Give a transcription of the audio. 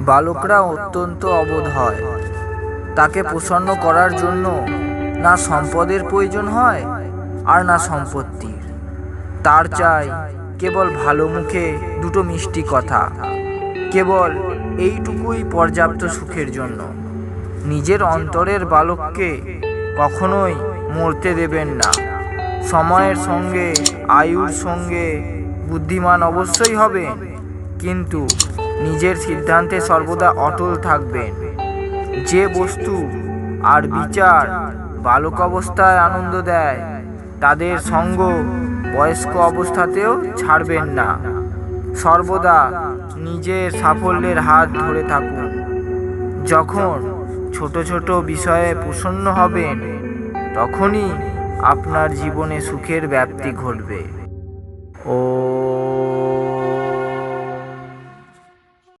বালকরা অত্যন্ত অবোধ হয়। তাকে প্রসন্ন করার জন্য না সম্পদের প্রয়োজন হয় আর না সম্পত্তির। তার চাই কেবল ভালো মুখে দুটো মিষ্টি কথা। কেবল এইটুকুই পর্যাপ্ত সুখের জন্য। নিজের অন্তরের বালককে কখনোই মরতে দেবেন না। সময়ের সঙ্গে, আয়ুর সঙ্গে বুদ্ধিমান অবশ্যই হবেন, কিন্তু নিজের সিদ্ধান্তে সর্বদা অটল থাকবেন। যে বস্তু আর বিচার বালক অবস্থায় আনন্দ দেয়, তাদের সঙ্গ বয়স্ক অবস্থাতেও ছাড়বেন না। সর্বদা নিজের সাফল্যের হাত ধরে থাকুন। যখন ছোট ছোট বিষয়ে প্রসন্ন হবেন, তখনই আপনার জীবনে সুখের ব্যাপ্তি ঘটবে।